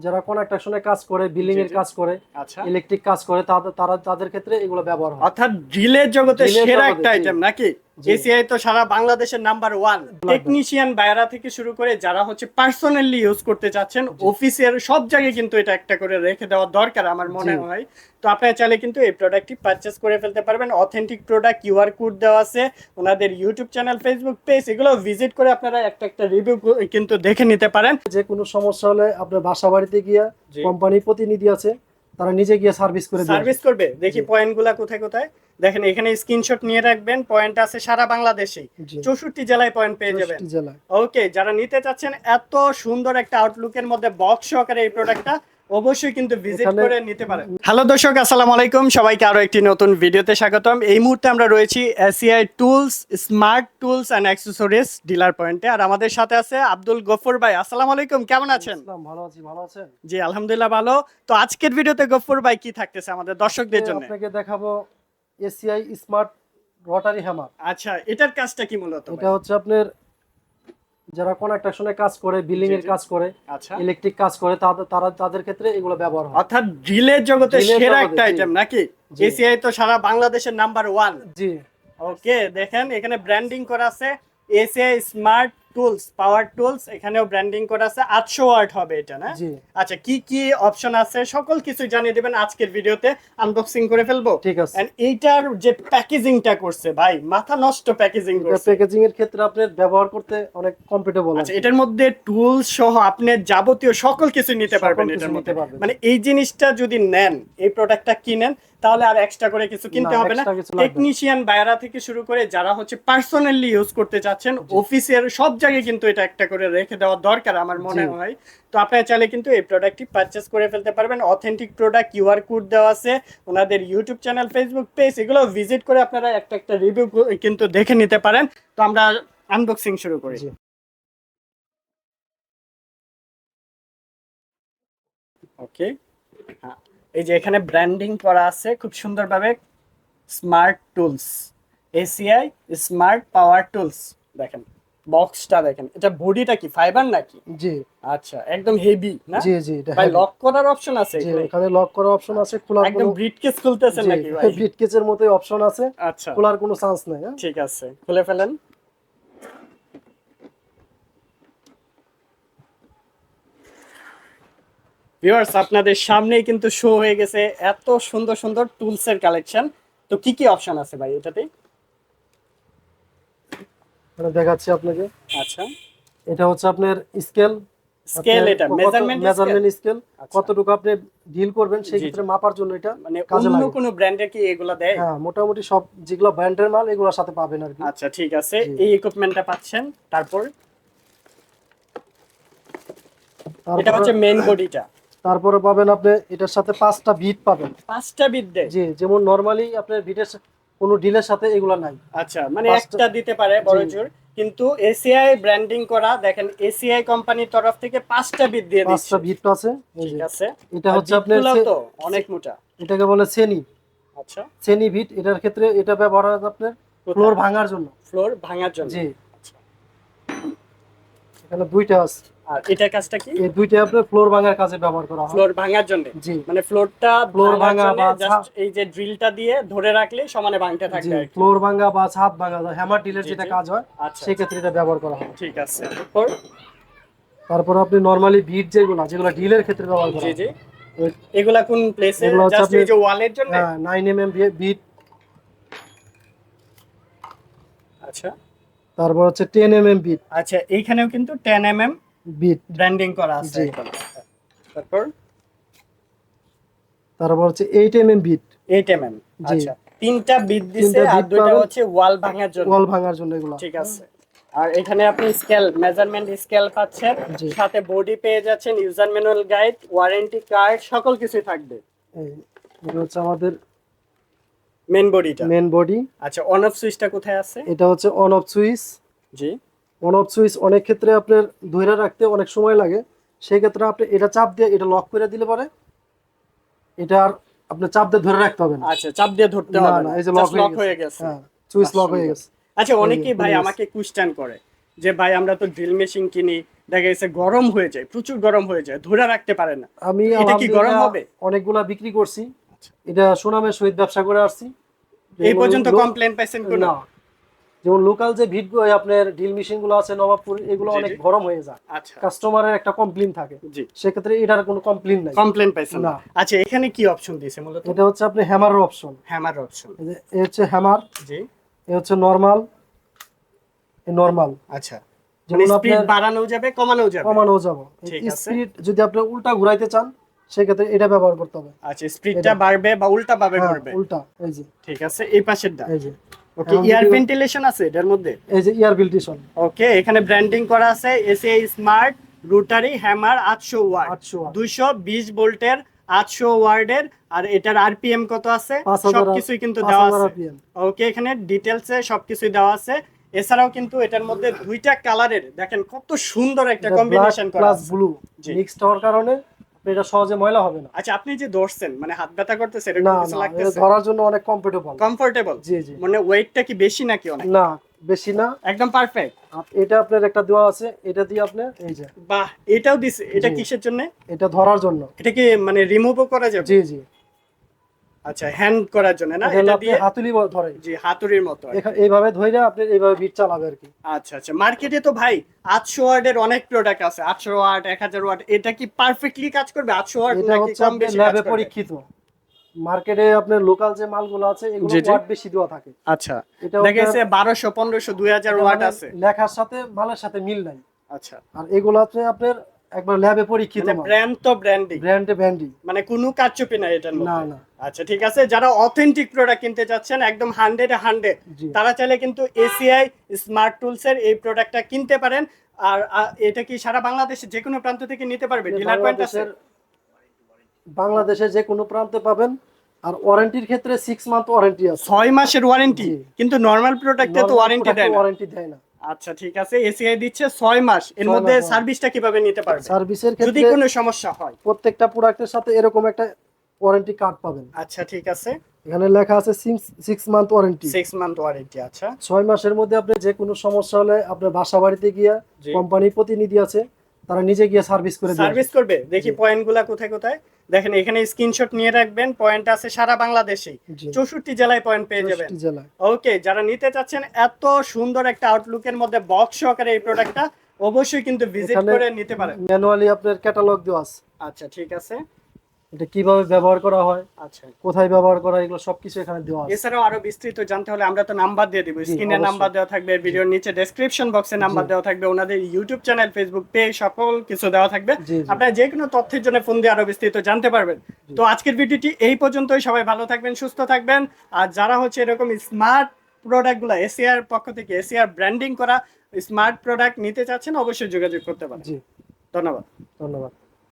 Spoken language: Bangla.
যারা কনস্ট্রাকশনে কাজ করে বিল্ডিং এর। কাজ করে আচ্ছা ইলেকট্রিক কাজ করে তারা তাদের ক্ষেত্রে এগুলো ব্যবহার হয় অর্থাৎ ড্রিলের জগতে সেরা একটা আইটেম নাকি। এসিআই তো সারা বাংলাদেশের নাম্বার ওয়ান টেকনিশিয়ান বাইরা থেকে শুরু করে যারা হচ্ছে পার্সোনালি ইউজ করতে চাচ্ছেন অফিসের সব জায়গায় কিন্তু এটা একটা করে রেখে দেওয়া দরকার আমার মনে হয়। তো আপনারা চাইলে কিন্তু এই প্রোডাক্টটি পারচেস করে ফেলতে পারবেন। অথেন্টিক প্রোডাক্ট কিউআর কোড দেওয়া আছে। ওনাদের ইউটিউব চ্যানেল ফেসবুক পেজ এগুলো ভিজিট করে আপনারা একটা একটা রিভিউ কিন্তু দেখে নিতে পারেন। যে কোনো সমস্যা হলে আপনার বাসা বাড়িতে গিয়া জি। কোম্পানি প্রতিনিধি আছে তারা নিজে গিয়ে সার্ভিস করে সার্ভিস করবে। দেখি। পয়েন্টগুলা কোথায় কোথায়? দেখেন এখানে স্ক্রিনশট নিয়ে রাখবেন পয়েন্ট আছে সারা বাংলাদেশে চৌষট্টি জেলায় পয়েন্ট পেয়ে যাবেন। ওকে যারা নিতে চাচ্ছেন এত সুন্দর একটা আউটলুকের মধ্যে বক্স সহকারে এই প্রোডাক্টটা অবশ্যই কিন্তু ভিজিট করে নিতে পারেন। হ্যালো দর্শক আসসালামু আলাইকুম। সবাইকে আরও একটি নতুন ভিডিওতে স্বাগতম। এই মুহূর্তে আমরা রয়েছি ACI tools smart tools and accessories dealer পয়েন্টে আর আমাদের সাথে আছে আব্দুল গফুর ভাই। আসসালামু আলাইকুম কেমন আছেন? ভালো আছি ভালো আছেন? জি আলহামদুলিল্লাহ ভালো। তো আজকের ভিডিওতে গফুর ভাই কি থাকতেছে আমাদের দর্শকদের জন্য? আপনাকে দেখাবো এসিআই স্মার্ট রটারি হ্যামার। আচ্ছা এটার কাজটা কি মূলত এটা হচ্ছে আপনার যারা কনস্ট্রাকশনে কাজ করে বিল্ডিং এর। কাজ করে আচ্ছা। ইলেকট্রিক কাজ করে তারা তাদের ক্ষেত্রে এগুলো ব্যবহার হয়। অর্থাৎ ড্রিলের জগতে সেরা একটা আইটেম নাকি। এসিআই তো সারা বাংলাদেশের নাম্বার ওয়ান জি। ওকে দেখেন এখানে ব্র্যান্ডিং করা আছে ACI smart tools power tools এখানেও ব্র্যান্ডিং করা আছে আটশো ওয়াট হবে এটা না? আচ্ছা কি কি অপশন আছে? সকল কিছু জানিয়ে দেবেন আজকের ভিডিওতে আনবক্সিং করে ফেলব। ঠিক আছে। এইটার যে প্যাকেজিংটা করছে ভাই মাথা নষ্ট প্যাকেজিং করছে। প্যাকেজিং এর ক্ষেত্রে আপনার ব্যবহার করতে অনেক কমফোর্টেবল আচ্ছা এটার মধ্যে টুলস সহ আপনি যাবতীয় সকল কিছু নিতে পারবেন এটার মধ্যে। মানে এই জিনিসটা যদি নেন এই প্রোডাক্টটা কিনেন তাহলে আর এক্সট্রা করে কিছু কিনতে হবে না। টেকনিশিয়ান বাইরা থেকে শুরু করে যারা হচ্ছে পার্সোনালি ইউজ করতে চাচ্ছেন অফিসের সব জায়গায় কিন্তু এটা একটা করে রেখে দেওয়া দরকার আমার মনে হয়। তো আপনারা চাইলে কিন্তু এই প্রোডাক্টটি পারচেস করে ফেলতে পারবেন। অথেন্টিক প্রোডাক্ট কিউআর কোড দেওয়া আছে ওনাদের ইউটিউব চ্যানেল ফেসবুক পেজ এগুলো ভিজিট করে আপনারা একটা একটা রিভিউ কিন্তু দেখে নিতে পারেন। তো আমরা আনবক্সিং শুরু করি। ওকে হ্যাঁ, এই যে এখানে ব্র্যান্ডিং করা আছে খুব সুন্দরভাবে smart tools ACI smart power tools দেখেন বক্সটা দেখেন এটা বডিটা কি ফাইবার নাকি? জি। আচ্ছা একদম হেভি না? জি জি এটা ভাই লক করার অপশন আছে এখানে? এখানে লক করার অপশন আছে খোলার একদম ব্রিটকেস খুলতেছেন নাকি ভাই? ব্রিটকেসের মতোই অপশন আছে। আচ্ছা। খোলার কোনো চান্স নাই হ্যাঁ? ঠিক আছে খুলে ফেলেন। ভিউয়ার্স আপনাদের সামনেই কিন্তু শো হয়ে গেছে এত সুন্দর সুন্দর টুলস এর কালেকশন তো কি কি অপশন আছে ভাই এটাতে? এখানে দেখাচ্ছি আপনাকে। আচ্ছা। এটা হচ্ছে আপনার স্কেল স্কেল এটা মেজারমেন্ট মেজারমেন্ট স্কেল। কতটুকু আপনি ডিল করবেন সেই ক্ষেত্রে মাপার জন্য এটা মানে অন্য। কোনো ব্র্যান্ডের কি এগুলা দেয়? হ্যাঁ মোটামুটি সব যেগুলো ব্র্যান্ডের মাল এগুলোর সাথে পাবেন আর কি। আচ্ছা ঠিক আছে। এই ইকুইপমেন্টটা পাচ্ছেন। তারপর? এটা হচ্ছে মেইন বডিটা তারপরে পাবেন আপনি এটার সাথে পাঁচটা বিট পাবেন। পাঁচটা বিদ্যে জি যেমন নরমালি আপনার বিটের কোনো ডিলের সাথে এগুলো নাই। আচ্ছা মানে একটা দিতে পারে বড় জোর। কিন্তু এসিআই ব্র্যান্ডিং করা দেখেন এসিআই কোম্পানির তরফ থেকে পাঁচটা বিট দিয়ে দিচ্ছে। পাঁচটা বিট আছে। ঠিক আছে। এটা হচ্ছে আপনার তো অনেক মোটা। এটাকে বলে সেনি আচ্ছা। সেনি বিট এটার ক্ষেত্রে এটা ব্যবহার হয় আপনার ফ্লোর ভাঙার জন্য। ফ্লোর ভাঙার জন্য। জি। এখানে দুইটা আছে। আর এটার কাজটা কি? এই দুইটা আপনার ফ্লোর ভাঙার কাজে ব্যবহার করা হয়। ফ্লোর ভাঙার জন্য? জি। মানে ফ্লোরটা ফ্লোর ভাঙা বা জাস্ট এই যে ড্রিলটা দিয়ে ধরে রাখলে সমানে ভাঙতে জি থাকবে ফ্লোর ভাঙা বা ছাদ ভাঙা হ্যামার ডিলের জি, যেটা কাজ হয় আচ্ছা সেই ক্ষেত্রে এটা ব্যবহার করা হয়। ঠিক আছে তারপর? আপনি নরমালি বিট যেগুলো যেগুলো ডিলের ক্ষেত্রে ব্যবহার করা জি জি। এগুলা কোন প্লেসে জাস্ট এই যে ওয়ালের জন্য? হ্যাঁ নাইন এম এম বিট আচ্ছা। তারপর হচ্ছে টেন এম এম বিট আচ্ছা এইখানেও কিন্তু 10 এমএম বিট ব্র্যান্ডিং করা আছে। তারপর? তারপর হচ্ছে eight M M bit 8 MM জি। আচ্ছা তিনটা বিট দিছে আর পাবেন। হচ্ছে ওয়াল ভাঙার জন্য। ওয়াল ভাঙার জন্য এগুলো। ঠিক আছে। আর এখানে আপনি স্কেল মেজারমেন্ট স্কেল পাচ্ছেন। সাথে বডি পেয়ে যাচ্ছেন user manual guide warranty card সকল কিছুই থাকবে। এই হচ্ছে আমাদের মেন বডিটা মেন বডি আচ্ছা অন অফ সুইচটা কোথায় আছে? এটা হচ্ছে অন অফ সুইচ জি। অন অফ সুইচ অনেক ক্ষেত্রে আপনার ধরে রাখতে অনেক সময় লাগে। সেই ক্ষেত্রে আপনি এটা চাপ দিয়ে এটা লক করে দিলে পরে এটা আর আপনি চাপ দিয়ে ধরে রাখতে হবে না। আচ্ছা চাপ দিয়ে ধরতে হবে না। এই যে লক হয়ে গেছে। হ্যাঁ সুইচ লক হয়ে গেছে। আচ্ছা অনেকেই ভাই আমাকে কোশ্চেন করে যে ভাই আমরা তো ড্রিল মেশিন কিনি দেখা গেছে গরম হয়ে যায় প্রচুর গরম হয়ে যায় ধরে রাখতে পারে না। আমি এটা কি গরম হবে? অনেকগুলা বিক্রি করছি। এটা সুনামের সহিত ব্যবসা করে আসছি। এই পর্যন্ত কমপ্লেন পাইছেন কোন? না। যেমন লোকাল যে ভিট আপনার ড্রিল মেশিনগুলো আছে নবাবপুর এগুলো অনেক গরম হয়ে যায়। আচ্ছা। কাস্টমারের একটা কমপ্লেন থাকে। সেক্ষেত্রে এটার কোনো কমপ্লেন নাই। কমপ্লেন পাইছেন না। আচ্ছা এখানে কি অপশন দিয়েছে মূলত? এটা হচ্ছে আপনি হ্যামারের অপশন হ্যামার অপশন এ হচ্ছে হ্যামার জি। এ হচ্ছে নর্মাল নর্মাল আচ্ছা। মানে যেমন স্পিড আপনার বাড়ানো যাবে কমানো যাবে। কমানো যাবে। স্পিড যদি আপনি উল্টা ঘুরাইতে চান সেক্ষেত্রে এটা ব্যবহার করতে হবে। আচ্ছা স্পিডটা বাড়বে বা উল্টা হ্যাঁ, করবে উল্টা এই যে। ঠিক আছে এই পাশেরটা এই যে। ওকে এয়ার ভেন্টিলেশন আছে এটার মধ্যে? এই যে ইয়ার বিল্টিশন ওকে এখানে ব্র্যান্ডিং করা আছে এসিআই স্মার্ট রোটারি হ্যামার আটশো ওয়াট 800 watt। দুইশো বিশ ভোল্টের আটশো ওয়ার্ডের আর এটার আরপিএম কত আছে? সবকিছুই কিন্তু দেওয়া আছে। ওকে এখানে ডিটেলসে সবকিছুই দেওয়া আছে। এছাড়াও কিন্তু এটার মধ্যে দুইটা কালারের দেখেন কত সুন্দর একটা কম্বিনেশন করা আছে। ব্লু মিক্সড হওয়ার কারণে এটা সহজে ময়লা হবে না। আচ্ছা আপনি যে ধরছেন মানে হাত ব্যথা করতেছে এরকম কিছু লাগতেছে? ধরার জন্য অনেক কমফোর্টেবল কমফোর্টেবল জি জি। মানে ওয়েটটা কি বেশি নাকি অনেক? না বেশি না। একদম পারফেক্ট এটা আপনার একটা দেওয়া আছে এটা দিয়ে আপনি এই যে। বাহ এটাও দিছে এটা কিসের জন্য? এটা ধরার জন্য। এটা কি মানে রিমুভও করা যাবে? জি জি। আচ্ছা হ্যান্ড করার জন্য না? এটা দিয়ে হাতুলি ব- ধরে। জি হাতুড়ির মতো এইভাবে ধরে আপনি এইভাবে বিট চালাবে আর কি। আচ্ছা আচ্ছা। মার্কেটে তো ভাই আটশো ওয়ার্ডের অনেক প্রোডাক্ট আছে। আটশো ওয়াট এক হাজার ওয়াট এটা কি পারফেক্টলি কাজ করবে? আটশো ওয়াট নাকি কম বেশি ল্যাবে পরীক্ষিত। মার্কেটে আপনার লোকাল যে মালগুলো আছে এগুলো। ওয়াট বেশি দেওয়া থাকে। আচ্ছা। এটা দেখা গেছে বারোশো পনেরোশো দুই হাজার এটা ওয়াট আছে। লেখার সাথে মালের সাথে মিল নাই। আচ্ছা। আর এগুলো হচ্ছে আপনার একবার ল্যাবে পরীক্ষিত মানে ব্র্যান্ড তো ব্র্যান্ডিং মানে কোনো কারচুপি নাই এটার না মধ্যে। না আচ্ছা ঠিক আছে যারা অথেন্টিক প্রোডাক্ট কিনতে চাচ্ছেন একদম হান্ড্রেড হান্ড্রেড তারা চাইলে কিন্তু এসিআই স্মার্ট টুলস এর এই প্রোডাক্টটা কিনতে পারেন। আর এটা কি সারা বাংলাদেশে যে কোনো প্রান্ত থেকে নিতে পারবে? ডিলার পয়েন্ট আছে? বাংলাদেশের যে কোনো প্রান্তে পাবেন। আর ওয়ারেন্টির ক্ষেত্রে সিক্স মান্থ ওয়ারেন্টি আছে। ছয় মাসের ওয়ারেন্টি কিন্তু নর্মাল প্রোডাক্টে তো ওয়ারেন্টি দেয় না। ওয়ারেন্টি দেয় না। আচ্ছা ঠিক আছে। এসিআই দিচ্ছে ছয় মাস। এর মধ্যে হ্যাঁ। সার্ভিসটা কীভাবে নিতে পারবে? সার্ভিসের ক্ষেত্রে যদি কোনো সমস্যা হয়। প্রত্যেকটা প্রোডাক্টের সাথে এরকম একটা ওয়ারেন্টি কার্ড পাবেন। আচ্ছা ঠিক আছে। এখানে লেখা আছে 6 মান্থ ওয়ারেন্টি 6 মান্থ ওয়ারেন্টি আচ্ছা। 6 মাসের মধ্যে আপনি যে কোনো সমস্যা হলে আপনার বাসা বাড়িতে গিয়া কোম্পানি কোম্পানির প্রতিনিধি আছে। তারা নিজে গিয়ে সার্ভিস করে দেবে সার্ভিস করবে? দেখি। পয়েন্টগুলা কোথায় কোথায়? দেখেন এখানে স্ক্রিনশট নিয়ে রাখবেন পয়েন্ট আছে সারা বাংলাদেশে চৌষট্টি জেলায় পয়েন্ট পেয়ে যাবেন। ওকে যারা নিতে চাচ্ছেন এত সুন্দর একটা আউটলুকের মধ্যে বক্স সহকারে এই প্রোডাক্টটা অবশ্যই কিন্তু ভিজিট করে নিতে পারেন। ম্যানুয়ালি আপনার ক্যাটালগ দেওয়া আছে। আচ্ছা ঠিক আছে। এটা কীভাবে ব্যবহার করা হয় আচ্ছা। কোথায় ব্যবহার করা এগুলো সবকিছু এখানে দেওয়া আছে। এছাড়াও আরও বিস্তৃত জানতে হলে আমরা তো নাম্বার দিয়ে দিব। স্ক্রিনে নাম্বার দেওয়া থাকবে ভিডিওর নিচে ডেসক্রিপশন বক্সে নাম্বার দেওয়া থাকবে ওনাদের ইউটিউব চ্যানেল ফেসবুক পেজ সকল কিছু দেওয়া থাকবে। আপনারা যে কোনো তথ্যের জন্য ফোন দিয়ে আরও বিস্তৃত জানতে পারবেন। তো আজকের ভিডিওটি এই পর্যন্তই। সবাই ভালো থাকবেন সুস্থ থাকবেন। আর যারা হচ্ছে এরকম স্মার্ট প্রোডাক্টগুলো এসিআর পক্ষ থেকে এসিআর ব্র্যান্ডিং করা স্মার্ট প্রোডাক্ট নিতে চাচ্ছেন অবশ্যই যোগাযোগ করতে পারেন। ধন্যবাদ। ধন্যবাদ।